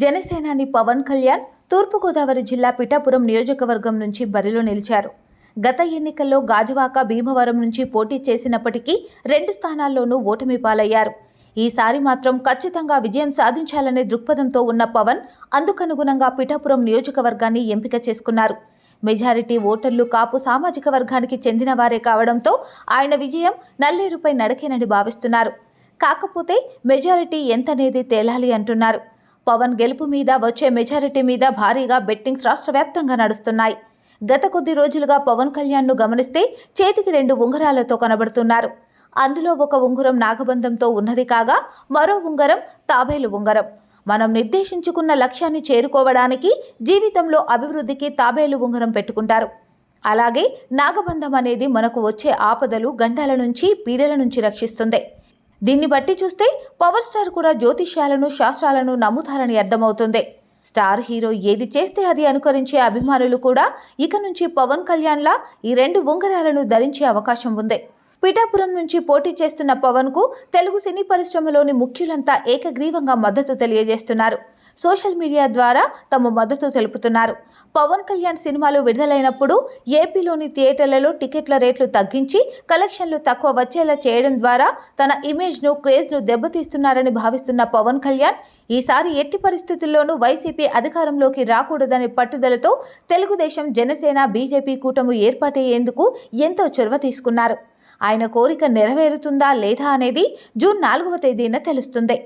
జనసేనాని పవన్ కళ్యాణ్ తూర్పుగోదావరి జిల్లా పిఠాపురం నియోజకవర్గం నుంచి బరిలో నిలిచారు. గత ఎన్నికల్లో గాజువాక భీమవరం నుంచి పోటీ చేసినప్పటికీ రెండు స్థానాల్లోనూ ఓటమి పాలయ్యారు. ఈసారి మాత్రం ఖచ్చితంగా విజయం సాధించాలనే దృక్పథంతో ఉన్న పవన్ అందుకనుగుణంగా పిఠాపురం నియోజకవర్గాన్ని ఎంపిక చేసుకున్నారు. మెజారిటీ ఓటర్లు కాపు సామాజిక వర్గానికి చెందిన వారే కావడంతో ఆయన విజయం నల్లేరుపై నడకేనని భావిస్తున్నారు. కాకపోతే మెజారిటీ ఎంతనేది తేలాలి అంటున్నారు. పవన్ గెలుపు మీద వచ్చే మెజారిటీ మీద భారీగా బెట్టింగ్స్ రాష్ట్ర వ్యాప్తంగా నడుస్తున్నాయి. గత కొద్ది రోజులుగా పవన్ కళ్యాణ్ను గమనిస్తే చేతికి రెండు ఉంగరాలతో కనబడుతున్నారు. అందులో ఒక ఉంగరం నాగబంధంతో ఉన్నది కాగా మరో ఉంగరం తాబేలు ఉంగరం. మనం నిర్దేశించుకున్న లక్ష్యాన్ని చేరుకోవడానికి జీవితంలో అభివృద్ధికి తాబేలు ఉంగరం పెట్టుకుంటారు. అలాగే నాగబంధం అనేది మనకు వచ్చే ఆపదలు గండాల నుంచి పీడల నుంచి రక్షిస్తుంది. దీన్ని బట్టి చూస్తే పవర్ స్టార్ కూడా జ్యోతిష్యాలను శాస్త్రాలను నమ్ముతారని అర్థమవుతుంది. స్టార్ హీరో ఏది చేస్తే అది అనుకరించే అభిమానులు కూడా ఇక నుంచి పవన్ కళ్యాణ్లా ఈ రెండు ఉంగరాలను ధరించే అవకాశం ఉంది. పిఠాపురం నుంచి పోటీ చేస్తున్న పవన్కు తెలుగు సినీ పరిశ్రమలోని ముఖ్యులంతా ఏకగ్రీవంగా మద్దతు తెలియజేస్తున్నారు. సోషల్ మీడియా ద్వారా తమ మద్దతు తెలుపుతున్నారు. పవన్ కళ్యాణ్ సినిమాలు విడుదలైనప్పుడు ఏపీలోని థియేటర్లలో టికెట్ల రేట్లు తగ్గించి కలెక్షన్లు తక్కువ వచ్చేలా చేయడం ద్వారా తన ఇమేజ్ను క్రేజ్ను దెబ్బతీస్తున్నారని భావిస్తున్న పవన్ కళ్యాణ్ ఈసారి ఎట్టి పరిస్థితుల్లోనూ వైసీపీ అధికారంలోకి రాకూడదనే పట్టుదలతో తెలుగుదేశం జనసేన బీజేపీ కూటమి ఏర్పాటయ్యేందుకు ఎంతో చొరవ తీసుకున్నారు. ఆయన కోరిక నెరవేరుతుందా లేదా అనేది జూన్ నాలుగవ తేదీన తెలుస్తుంది.